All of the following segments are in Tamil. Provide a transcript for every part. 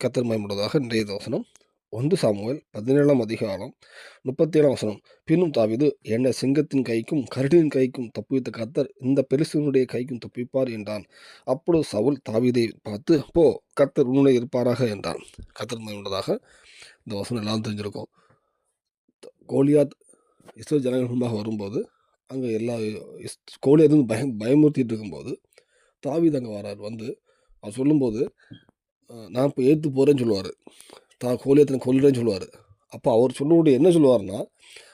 கத்தர் மயமுள்ளதாக இன்றைய தோசனம் ஒன்று சாமுவேல் பதினேழாம் அதிகாரம் முப்பத்தேழாம் வசனம். பின்னும் தாவிது என்ன சிங்கத்தின் கைக்கும் கரடியின் கைக்கும் தப்புவித்த கத்தர் இந்த பெருசினுடைய கைக்கும் தப்பிப்பார் என்றான். அப்பொழுது சவுல் தாவிதை பார்த்து போ கத்தர் உன்னுடைய இருப்பாராக என்றான். கத்தர் உள்ளதாக இந்த வசனம் எல்லாம் தெரிஞ்சிருக்கும். கோலியாத் இஸ்ரோ ஜனங்கள் முன்பாக வரும்போது அங்கே எல்லா இஸ் கோலியாத் வந்து பயம் பயமுறுத்திட்டு இருக்கும்போது தாவீது அங்கே வரார் வந்து அவர் சொல்லும்போது நான் இப்போ ஏற்று போகிறேன்னு சொல்லுவார். தா கோலியத்தை கொல்லுறேன்னு சொல்லுவார். அப்போ அவர் சொல்லக்கூடிய என்ன சொல்லுவார்னா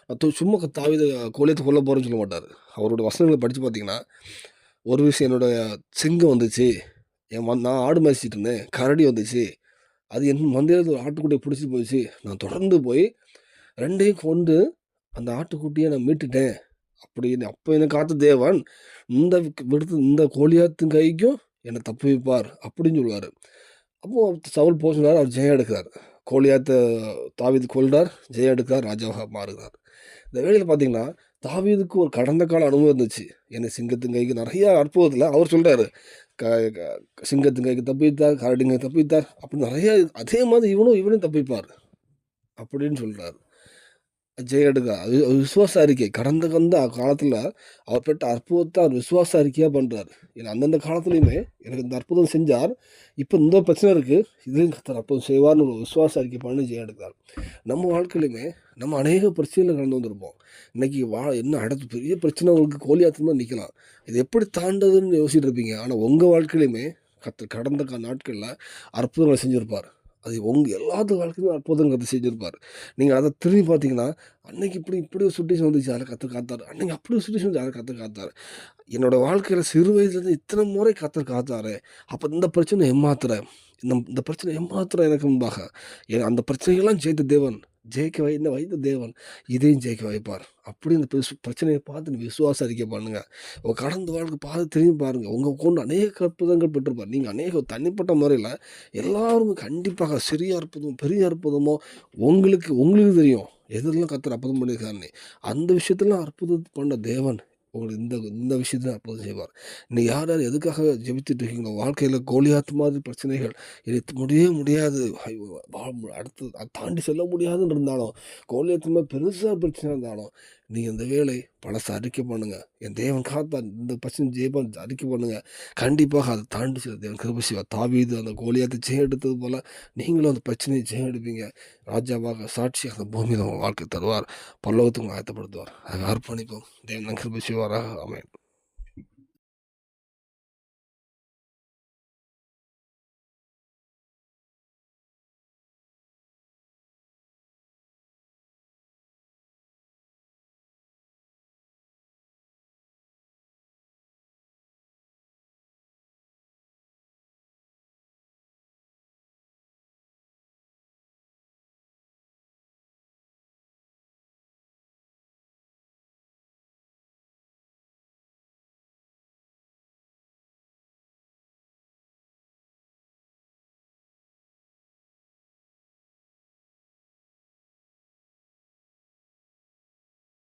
நான் சும்மா க- கோலியத்தை கொல்ல போகிறேன்னு சொல்ல மாட்டார். அவருடைய வசனங்களை படித்து பார்த்தீங்கன்னா ஒரு விஷயம் என்னோடய சிங்கம் வந்துச்சு. என் வந் நான் ஆடு மேய்ச்சிட்டு இருந்தேன். கரடி வந்துச்சு. அது என் மந்தையில் ஒரு ஆட்டுக்குட்டியை பிடிச்சி போயிடுச்சு. நான் தொடர்ந்து போய் ரெண்டையும் கொண்டு அந்த ஆட்டுக்குட்டியை நான் மீட்டுட்டேன். அப்படின்னு அப்போ என்னை காத்த தேவன் இந்த விடுத்து இந்த கோழியாத்தின் கைக்கும் என்னை தப்பு வைப்பார் அப்படின்னு சொல்லுவார். அப்போது சவுல் போச்சுனார் அவர் ஜெயம் எடுக்கிறார். கோலியாத்தை தாவீது கொள்றார் ஜெயம் எடுக்கிறார் ராஜாவாக மாறுகிறார். இந்த வேலையில் பார்த்தீங்கன்னா தாவீதுக்கு ஒரு கடந்த கால அனுபவம் இருந்துச்சு. என்னை சிங்கத்தின் கைக்கு நிறைய அற்புதத்தில் அவர் சொல்கிறாரு க சிங்கத்தின் கைக்கு தப்பித்தார் கரடிங்க தப்பித்தார் அப்படி நிறைய அதே மாதிரி இவனும் இவனையும் தப்பிப்பார் அப்படின்னு சொல்கிறார் ஜெயலலிதா அது விசுவாச அறிக்கை. கடந்த கந்த காலத்தில் அவர் பெற்ற அற்புதத்தை அவர் விசுவாச அறிக்கையாக பண்ணுறார் ஏன்னா அந்தந்த காலத்துலையுமே எனக்கு இந்த அற்புதம் செஞ்சார். இப்போ இந்த பிரச்சனை இருக்குது இதையும் கத்தர் அற்புதம் செய்வார்னு ஒரு விசுவாச அறிக்கை பண்ணி ஜெயம் நம்ம வாழ்க்கையிலுமே நம்ம அநேக பிரச்சனைகளை கடந்து வந்திருப்போம். இன்னைக்கு வா என்ன அடுத்து பெரிய பிரச்சனை உங்களுக்கு கோலியாத்தமாக நிற்கலாம் இது எப்படி தாண்டதுன்னு யோசிச்சுட்டு இருப்பீங்க. ஆனால் உங்கள் வாழ்க்கையிலுமே கத்து கடந்த கா நாட்களில் அற்புதங்களை செஞ்சுருப்பார். அது உங்கள் எல்லாத்து வாழ்க்கையிலும் அற்புதம் கற்று செஞ்சுருப்பார். நீங்கள் அதை திரும்பி பார்த்தீங்கன்னா அன்னைக்கு இப்படி இப்படி ஒரு சுட்டிஷன் வந்துச்சு அதில் கற்று காத்தார். அன்னைக்கு அப்படி ஒரு சுட்டிஷன் வந்து அதில் கற்று காத்தார். என்னோட வாழ்க்கையில் சிறு வயசுலேருந்து இத்தனை முறை கற்று காத்தாரு. அப்போ இந்த பிரச்சனை ஏமாத்துற இந்த இந்த பிரச்சனை ஏமாத்துற எனக்கு முன்பாக. அந்த பிரச்சனைகள்லாம் ஜெயித்த தேவன். ஜெயிக்க வைந்த வைத்த தேவன் இதையும் ஜெயிக்க வைப்பார். அப்படி இந்த பிரச்சனையை பார்த்து நீ விசுவாசம் அறிக்கை பண்ணுங்கள் உங்கள் கடந்த வாழ்க்கை பார்த்து திரும்பி பாருங்கள் உங்கள் கொண்டு அநேக அற்புதங்கள் பெற்றிருப்பார். நீங்கள் அநேக தனிப்பட்ட முறையில் எல்லாருமே கண்டிப்பாக சிறிய அற்புதம் பெரிய அற்புதமோ உங்களுக்கு உங்களுக்கு தெரியும். எதெல்லாம் கத்துற அற்புதம் பண்ணியிருக்காருன்னு. அந்த விஷயத்தெல்லாம் அற்புதம் பண்ண தேவன் உங்களுக்கு இந்த இந்த விஷயத்துல அப்போது செய்வார். நீ யார் யார் எதுக்காக ஜெபித்துட்டு இருக்கீங்களோ வாழ்க்கையில் கோலியாத்து மாதிரி பிரச்சனைகள் எடுத்து முடியவே முடியாது. ஐயோ, அடுத்து அதை தாண்டி செல்ல முடியாதுன்னு இருந்தாலும் கோலியாத்து மாதிரி பெருசாக பிரச்சனை இருந்தாலும் நீங்கள் இந்த வேலை பழசை அறிக்கை பண்ணுங்க. என் தேவன் காத்தா இந்த பிரச்சனை ஜெயிப்பான் அறிக்கை பண்ணுங்க. கண்டிப்பாக அதை தாண்டி சில தேவன் கிருபை செய்வார். தாவீது அந்த கோலியாத்தை ஜெயம் எடுத்தது போல் நீங்களும் அந்த பிரச்சனையை ஜெயம் எடுப்பீங்க ராஜாவாக சாட்சியாக அந்த பூமியில் உங்கள் வாழ்க்கை தருவார். பல்லவத்துக்கு ஆயத்தப்படுத்துவார். அதை அர்ப்பணிப்போம். தேவன் கிருபசிவாராக செய்வாராக.